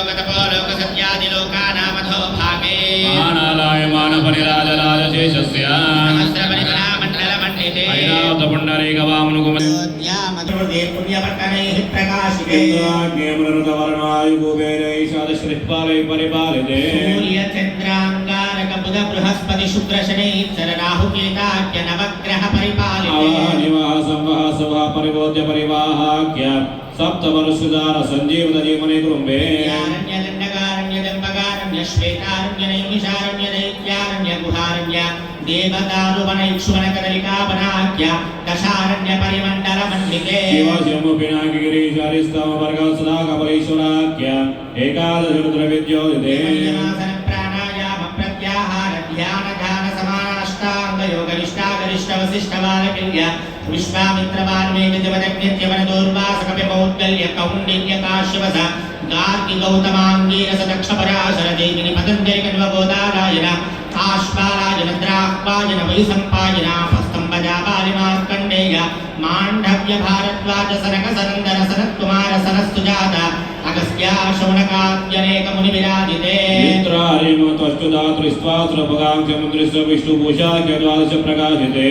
లోకతపో లోకసత్యాది లోకానామధో భాగే మహానారాయమాన పరిరాజరాజ శేషస్య సహస్ర పరిసరా మండల మండితే ఐరావత పుండరీక వామను కుమ ధ్యామధోదే పుణ్యపట్టనైః ప్రకాశితే అగ్నే మృత వర్ణాయు కుబేరైషాదశ్రిత్పాలై పరిపాలితే సూర్య చంద్రాం इद बृहस्पति शुक्र शनै चरराहु केताख्य नवग्रह परिपालिवासं वः सुवः परिबोध्य परिवाहाख्य सप्त मनुष्यदार सञ्जीवन जीवने कुरुम्बे श्वेतारण्यनैमिषारण्यदैत्यारण्यगुहारण्य देवदारुवनैक्ष्वनकदलिकावनाख्य दशारण्यपरिमण्डलमण्डिके शिवशिवमुपिनागिरिशारिस्तमवर्गसदाकपरीश्वराख्य एकादशरुद्रविद्योदिते मौद्गल्य कौण्डिन्य काश्यवस गार्गि गौतमाङ्गीरस दक्ष पराशर देविनि पतञ्जलि అగస్త్యా శౌనకాద్యనేకముని విరాజితే మిత్రారేమతస్తు దాతృస్త్వా సురభగాం చముద్రస్వ విష్ణుభూషా ద్వాదశ ప్రకాశితే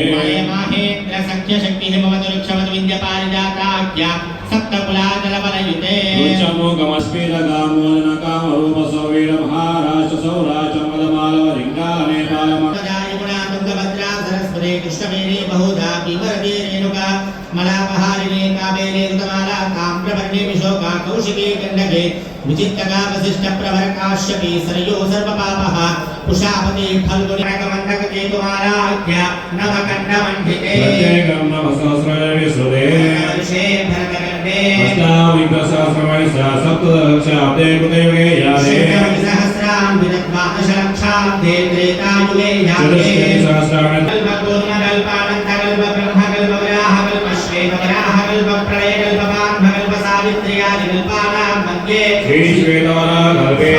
మహేంద్ర సఖ్య శక్తి హిమవతు రుక్షవతు వింధ్య పారిజాతాఖ్య సప్తకులాజలబలయుతే రుచమోగమస్మిరగామోదనకామరూప पुरुषिते गंडके विचित्तकावशिष्टप्रवरकाश्यपि सरयो सर्वपापः। कुशापते फल्गुणकमण्डककेतुमाराध्य नवकण्डमण्डिते नवसहस्रविश्रुते भरतकण्डे अष्टाविंशसहस्रवयसा सप्तदशाब्दे कृतयुगे यादे। सहस्रां विरत्वा दशलक्षाब्दे त्रेतायुगे यादे। सहस्राणि श्रीवेदवनागर्भे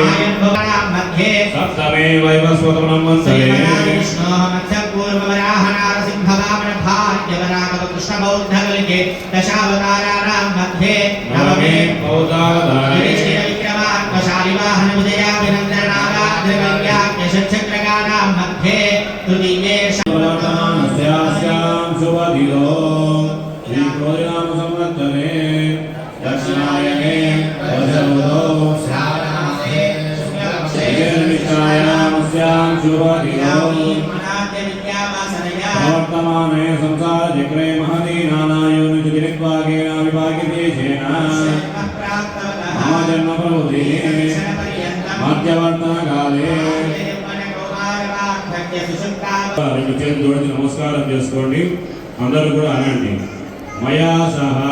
सप्तमे वैवस्वतमन्वन्तरे विष्णोः मत्स्यपूर्ववराहनारसिंहवामनभाग्यवरागवकृष्णबौद्धकलिके दशावताराणां मध्ये नवमे बौद्धावतारे श्रीविक्रमात्मशालिवाहनमुदयाभिनन्दनागाद्रिकम् दक्षिणायने वजमुदो श्रीनिष्ठायामस्यां शुभदिनो प्रवर्तमाने संसारचक्रे महती नानायोनिचुगिरित्वागेनाविभागितेशेन मम जन्मप्रभुतिः మధ్యవర్తనకాలే రెండు చేతులు జోడించి నమస్కారం చేసుకోండి అందరూ కూడా అనండి మయా సహా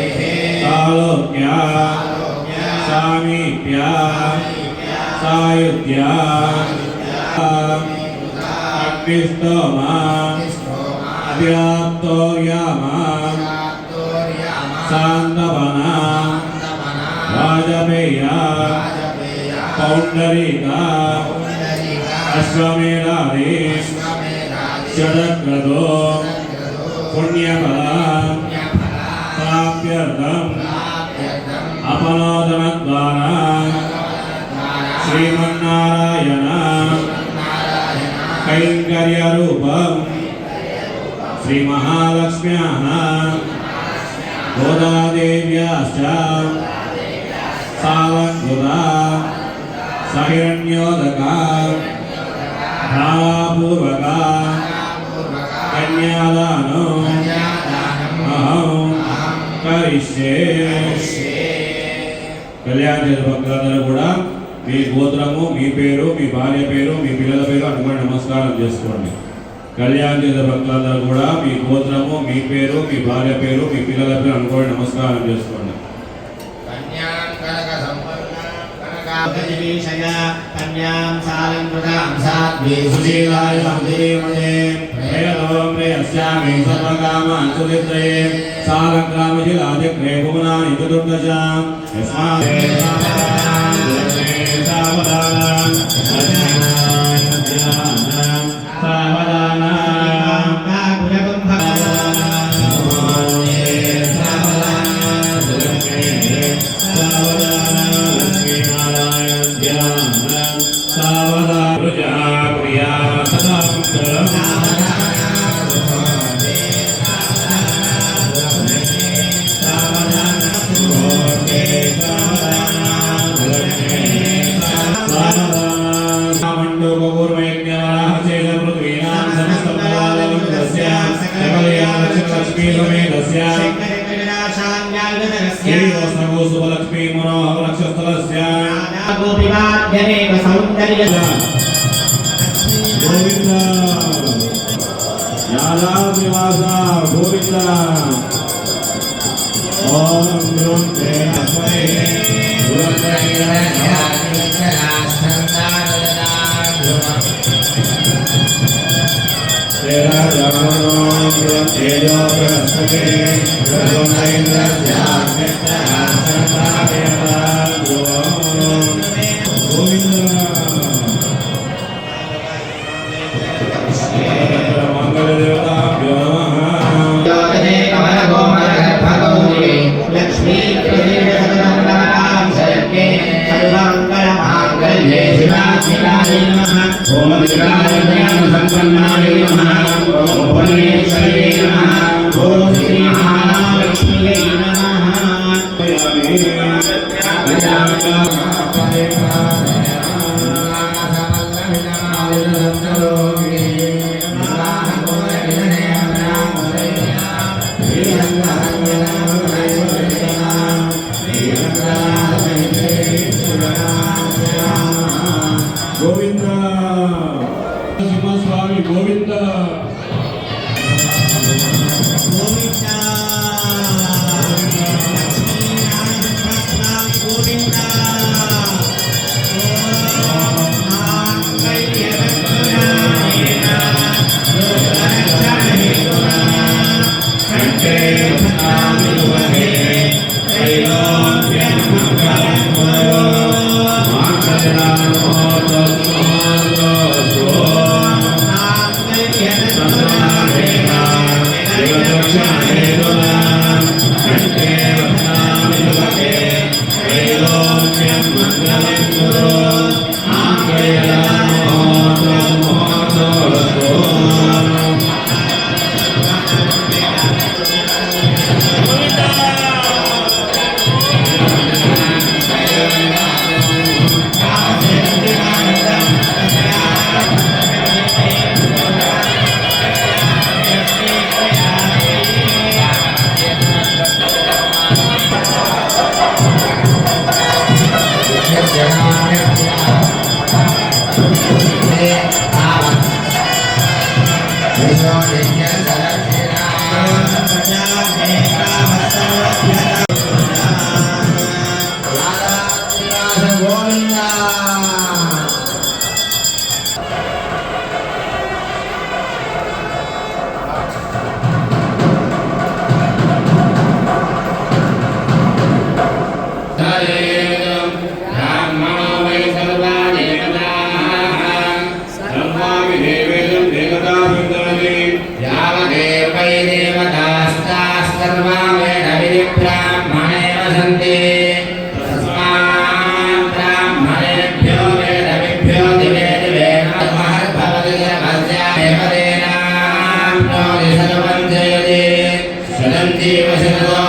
सारोग्य सामीप्य सायुध्य अग्निस्तोम व्याप्तोर्याम सान्दवना वाजपेय पौण्डरीका अश्वमेधारे षडग्रदो पुण्यफला प्राप्यर्थम् అపనోదన ద్వారా శ్రీమన్నారాయణ. కైంకర్య రూపం శ్రీ మహాలక్ష్మ్యా గోదాదేవ్యాశ్చ. సాలంకృత సహిరణ్యోదక. భావపూర్వక కన్యాదానం. అహం. కరిష్యే. కళ్యాణ భక్తులందరూ కూడా మీ గోత్రము మీ పేరు మీ భార్య పేరు మీ పిల్లల పేరు అనుకుని నమస్కారం చేసుకోండి. కళ్యాణ భక్తులందరూ కూడా మీ గోత్రము మీ పేరు మీ భార్య పేరు మీ పిల్లల పేరు అనుకోని నమస్కారం చేసుకోండి. कन्यां सारं कृतां साध्वी सुशीलाय सन्देवने प्रेयलों प्रेयस्यामि सर्वकामान् सुवित्रये सारग्रामशिलादिग्रे भुवनानि चतुर्दशां यस्मात् Thank you. सावधा प्रिया सदा गोविंद याला निवासा गोविंद ओम नमः शिवाय Hare Rama యావదేవై దేవతాస్తాస్తర్వా వేద విధి బ్రాహ్మణేవ సంతి. తస్మాత్ బ్రాహ్మణేభ్యో వేద విభ్యో దివే దివే నమఃభవతి సర్వస్య దేవదేనాప్నోతి సర్వం జయతి శతం జీవ శతతో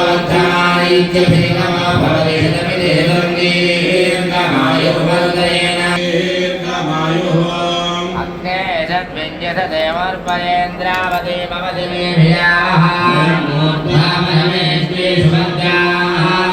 సద్వింజసదేవర్పయేంద్రావతి మమ దివ్యేభ్యాः మూర్ధామనమేష్టి సుభద్రా